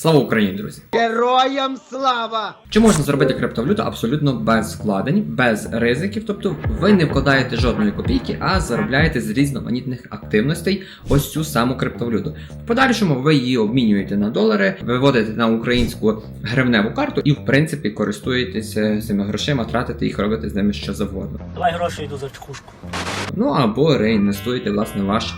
Слава Україні, друзі! Героям слава! Чи можна зробити криптовалюту абсолютно без вкладень, без ризиків? Тобто ви не вкладаєте жодної копійки, а заробляєте з різноманітних активностей ось цю саму криптовалюту. В подальшому ви її обмінюєте на долари, виводите на українську гривневу карту і, в принципі, користуєтеся цими грошима, тратите їх, робите з ними що завгодно. Давай гроші йду за чекушку. Ну або реінвестуєте власне ваш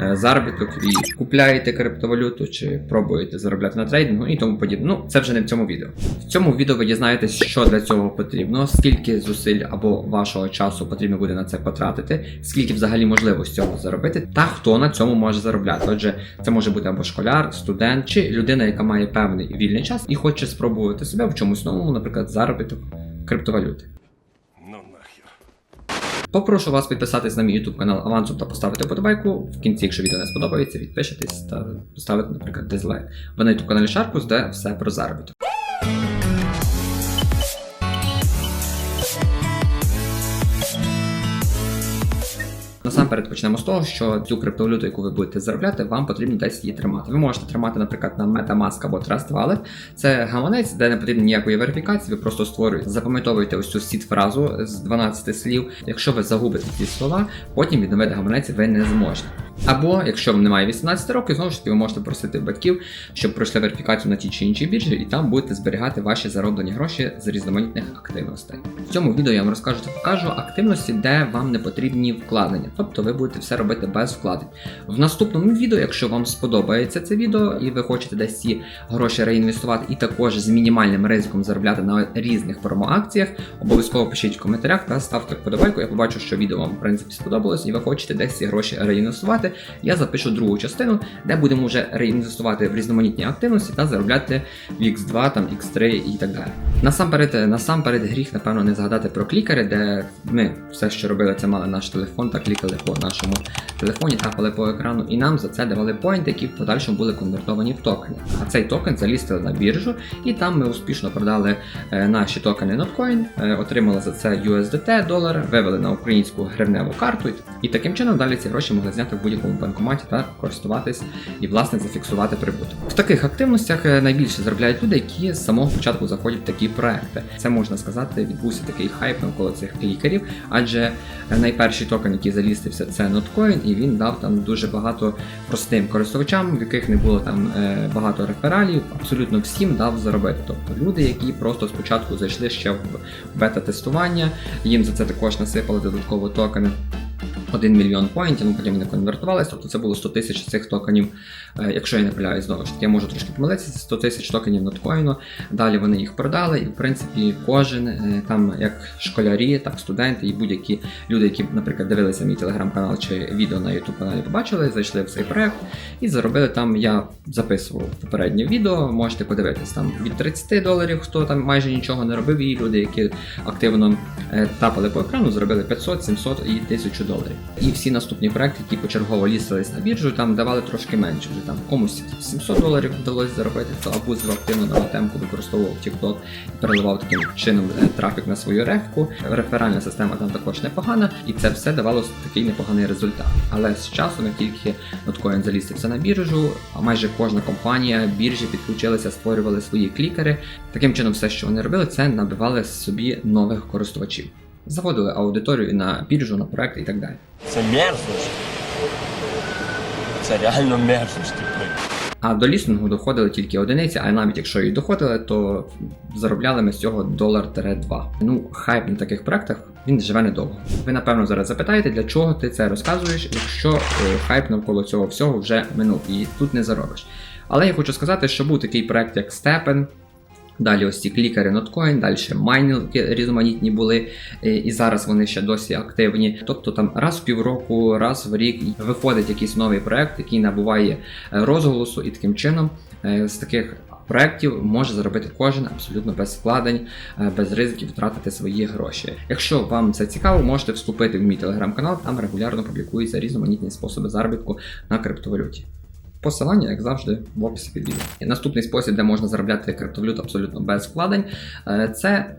е, заробіток і купляєте криптовалюту чи пробуєте заробляти на трейдингу і тому подібне. Ну це вже не в цьому відео. В цьому відео ви дізнаєтесь, що для цього потрібно, скільки зусиль або вашого часу потрібно буде на це потратити, скільки взагалі можливо з цього заробити, та хто на цьому може заробляти. Отже, це може бути або школяр, студент чи людина, яка має певний вільний час і хоче спробувати себе в чомусь новому, наприклад, заробіток криптовалюти. Попрошу вас підписатись на мій YouTube канал авансом та поставити вподобайку. В кінці, якщо відео не сподобається, відпишитесь та поставити, наприклад, дизлайк. Ви на YouTube каналі Шарпус, де все про заробіток. Насамперед почнемо з того, що цю криптовалюту, яку ви будете заробляти, вам потрібно десь її тримати. Ви можете тримати, наприклад, на MetaMask або Trust Wallet. Це гаманець, де не потрібно ніякої верифікації, ви просто створюєте, запам'ятовуєте ось цю сіт фразу з 12 слів. Якщо ви загубите ці слова, потім відновити гаманець ви не зможете. Або якщо вам немає 18 років, знову ж таки ви можете просити батьків, щоб пройшли верифікацію на ті чи іншій біржі, і там будете зберігати ваші зароблені гроші з різноманітних активностей. В цьому відео я вам розкажу та покажу активності, де вам не потрібні вкладення, тобто ви будете все робити без вкладень. В наступному відео, якщо вам сподобається це відео і ви хочете десь ці гроші реінвестувати і також з мінімальним ризиком заробляти на різних промоакціях, обов'язково пишіть в коментарях та ставте вподобайку. Я побачу, що відео вам в принципі сподобалось, і ви хочете десь ці гроші реінвестувати. Я запишу другу частину, де будемо вже реінвестувати в різноманітні активності та заробляти в X2, там X3 і так далі. Насамперед, насамперед гріх, напевно, не згадати про клікери, де ми все, що робили, це мали наш телефон та клікали по нашому телефоні, тапали по екрану, і нам за це давали поінти, які в подальшому були конвертовані в токени. А цей токен залістили на біржу, і там ми успішно продали е, наші токени Notcoin, е, отримали за це USDT долар, вивели на українську гривневу карту, і таким чином далі ці гроші могли зняти в будь-якому банкоматі та користуватись і власне зафіксувати прибуток. В таких активностях е, найбільше заробляють люди, які з самого початку заходять в такі проекти. Це можна сказати, відбувся такий хайп навколо цих клікерів, адже найперший токен, який залістився, це Notcoin, і він дав там дуже багато простим користувачам, в яких не було там е, багато рефералів, абсолютно всім дав заробити. Тобто люди, які просто спочатку зайшли ще в бета-тестування, їм за це також насипали додатково токени. 1 мільйон поінтів, ну потім вони конвертувалися, тобто це було 100 тисяч цих токенів, е, якщо я не помиляюсь, знову ж таки, я можу трошки помилитися, це 100 тисяч токенів ноткоїну. Далі вони їх продали, і в принципі кожен, е, там як школярі, так студенти і будь-які люди, які, наприклад, дивилися мій телеграм-канал чи відео на youtube каналі побачили, зайшли в цей проект і заробили там. Я записував попереднє відео, можете подивитись там від 30 доларів, хто там майже нічого не робив, і люди, які активно е, тапали по екрану, зробили 500, 700 і 1000 доларів. І всі наступні проекти, які почергово лістились на біржу, там давали трошки менше. Вже там комусь 700 доларів вдалося заробити, хто абузив активно на темку використовував TikTok і переливав таким чином е, трафік на свою рефку. Реферальна система там також непогана, і це все давало такий непоганий результат. Але з часом, як тільки Notcoin залістився на біржу, а майже кожна компанія біржі підключилися, створювали свої клікери. Таким чином, все, що вони робили, це набивали собі нових користувачів. Заводили аудиторію на біржу, на проекти і так далі. Це мерзость. Це реально мерзость, типу. А до лістингу доходили тільки одиниці, а навіть якщо і доходили, то заробляли ми з цього долар-два. Ну, хайп на таких проектах він живе недовго. Ви напевно зараз запитаєте, для чого ти це розказуєш, якщо е, хайп навколо цього всього вже минув і тут не заробиш. Але я хочу сказати, що був такий проект, як Степен. Далі ось ці клікери Notcoin, далі майнінги різноманітні були, е, і зараз вони ще досі активні. Тобто там раз в півроку, раз в рік виходить якийсь новий проект, який набуває е, розголосу, і таким чином е, з таких проєктів може заробити кожен абсолютно без вкладень, е, без ризиків втратити свої гроші. Якщо вам це цікаво, можете вступити в мій телеграм-канал, там регулярно публікуються різноманітні способи заробітку на криптовалюті. Посилання, як завжди, в описі під відео. Наступний спосіб, де можна заробляти криптовалюту абсолютно без вкладень, е, це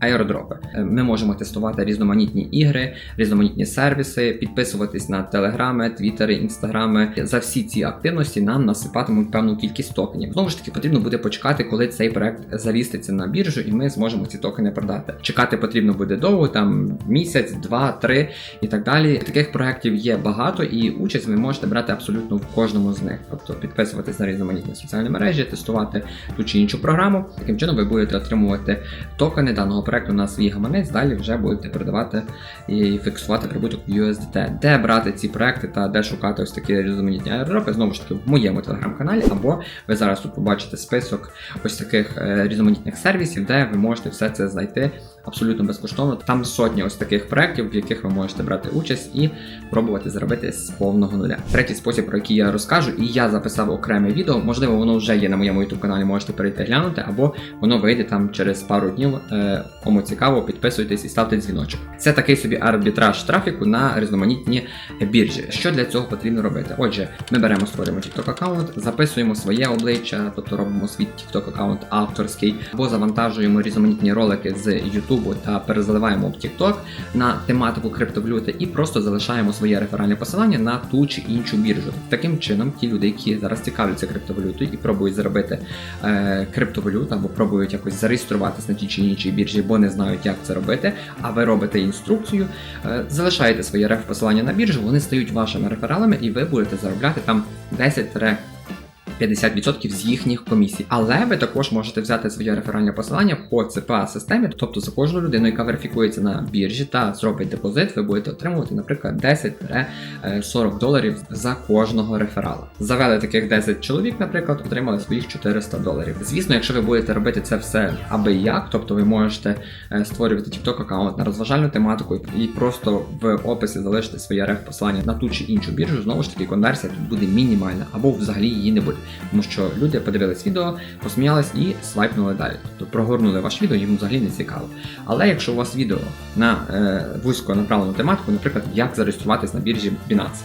аеродропи. Е, Ми можемо тестувати різноманітні ігри, різноманітні сервіси, підписуватись на телеграми, твіттери, інстаграми. За всі ці активності нам насипатимуть певну кількість токенів. Знову ж таки, потрібно буде почекати, коли цей проект заліститься на біржу, і ми зможемо ці токени продати. Чекати потрібно буде довго, там місяць, два, три і так далі. Таких проєктів є багато, і участь ви можете брати абсолютно в кожному з них. Тобто підписуватись на різноманітні соціальні мережі, тестувати ту чи іншу програму. Таким чином ви будете отримувати токени даного проекту на свій гаманець. Далі вже будете продавати і фіксувати прибуток в USDT. Де брати ці проекти та де шукати ось такі різноманітні аеродропи, знову ж таки в моєму телеграм-каналі, або ви зараз тут побачите список ось таких е, різноманітних сервісів, де ви можете все це знайти абсолютно безкоштовно. Там сотні ось таких проєктів, в яких ви можете брати участь і пробувати заробити з повного нуля. Третій спосіб, про який я розкажу, і я записав окреме відео. Можливо, воно вже є на моєму youtube каналі, можете перейти глянути, або воно вийде там через пару днів. Е, Кому цікаво, підписуйтесь і ставте дзвіночок. Це такий собі арбітраж трафіку на різноманітні біржі. Що для цього потрібно робити? Отже, ми беремо, створюємо TikTok аккаунт, записуємо своє обличчя, тобто робимо свій TikTok аккаунт авторський, або завантажуємо різноманітні ролики з YouTube та перезаливаємо в TikTok на тематику криптовалюти і просто залишаємо своє реферальне посилання на ту чи іншу біржу. Таким чином, ті люди, які зараз цікавляться криптовалютою і пробують заробити е, криптовалюту або пробують якось зареєструватись на тій чи іншій біржі, бо не знають, як це робити. А ви робите інструкцію, е, залишаєте своє реф посилання на біржу, вони стають вашими рефералами, і ви будете заробляти там 10 50% з їхніх комісій. Але ви також можете взяти своє реферальне посилання по ЦПА системі, тобто за кожну людину, яка верифікується на біржі та зробить депозит, ви будете отримувати, наприклад, 10-40 доларів за кожного реферала. Завели таких 10 чоловік, наприклад, отримали своїх 400 доларів. Звісно, якщо ви будете робити це все аби як, тобто ви можете е, створювати TikTok аккаунт на розважальну тематику і просто в описі залишити своє реф посилання на ту чи іншу біржу, знову ж таки конверсія тут буде мінімальна або взагалі її не буде. Тому що люди подивились відео, посміялись і свайпнули далі. Тобто прогорнули ваше відео, їм взагалі не цікаво. Але якщо у вас відео на е, вузько направлену тематику, наприклад, як зареєструватись на біржі Binance,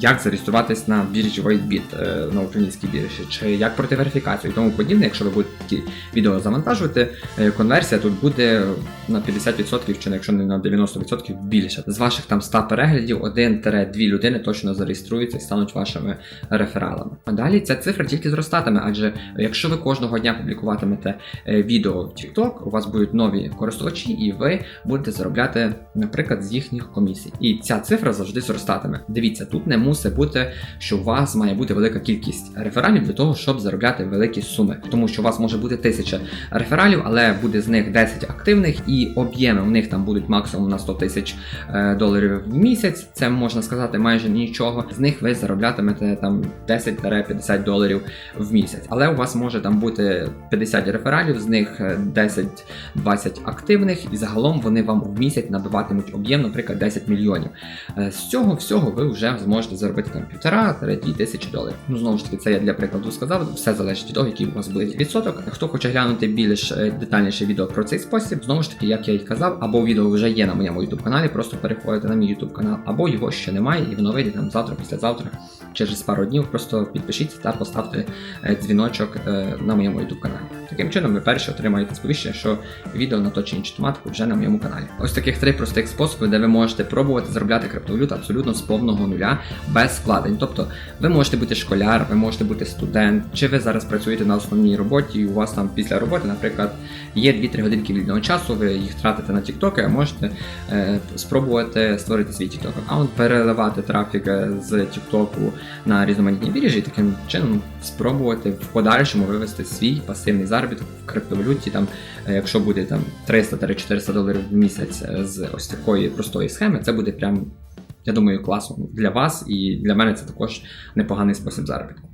як зареєструватись на біржі WhiteBit е, на українській біржі, чи як пройти верифікацію і тому подібне, якщо ви будете відео завантажувати, е, конверсія тут буде на 50% чи якщо не на 90% більше. З ваших там 100 переглядів 1-2 людини точно зареєструються і стануть вашими рефералами. А далі ця цифра тільки зростатиме, адже якщо ви кожного дня публікуватимете е, відео в TikTok, у вас будуть нові користувачі, і ви будете заробляти, наприклад, з їхніх комісій. І ця цифра завжди зростатиме. Дивіться, тут не мусить бути, що у вас має бути велика кількість рефералів для того, щоб заробляти великі суми. Тому що у вас може бути тисяча рефералів, але буде з них 10 активних, і об'єми у них там будуть максимум на 100 тисяч е, доларів в місяць. Це можна сказати майже нічого. З них ви зароблятимете там 10-50 доларів в місяць. Але у вас може там бути 50 рефералів, з них е, 10-20 активних, і загалом вони вам в місяць набиватимуть об'єм, наприклад, 10 мільйонів. Е, З цього всього ви вже зможете заробити там півтора-дві тисячі доларів. Ну знову ж таки, це я для прикладу сказав. Все залежить від того, який у вас буде відсоток. Хто хоче глянути більш е, детальніше відео про цей спосіб, знову ж таки, як я і казав, або відео вже є на моєму YouTube каналі, просто переходите на мій YouTube канал, або його ще немає, і воно вийде там завтра, післязавтра, через пару днів. Просто підпишіться та поставте е, дзвіночок е, на моєму YouTube каналі. Таким чином, ви перші отримаєте сповіщення, що відео на то чи іншу тематику вже на моєму каналі. Ось таких три простих способи, де ви можете пробувати заробляти криптовалюту абсолютно з повного нуля без вкладень. Тобто ви можете бути школяр, ви можете бути студент, чи ви зараз працюєте на основній роботі, і у вас там після роботи, наприклад, є 2-3 годинки вільного часу, ви їх тратите на TikTok, а можете е, спробувати створити свій TikTok аккаунт, переливати трафік е, з TikTok на різноманітні біржі, і таким чином спробувати в подальшому вивести свій пасивний заробіток в криптовалюті. Там, е, якщо буде там 300-400 доларів в місяць е, з ось такої простої схеми, це буде прям. Я думаю, класно для вас і для мене це також непоганий спосіб заробітку.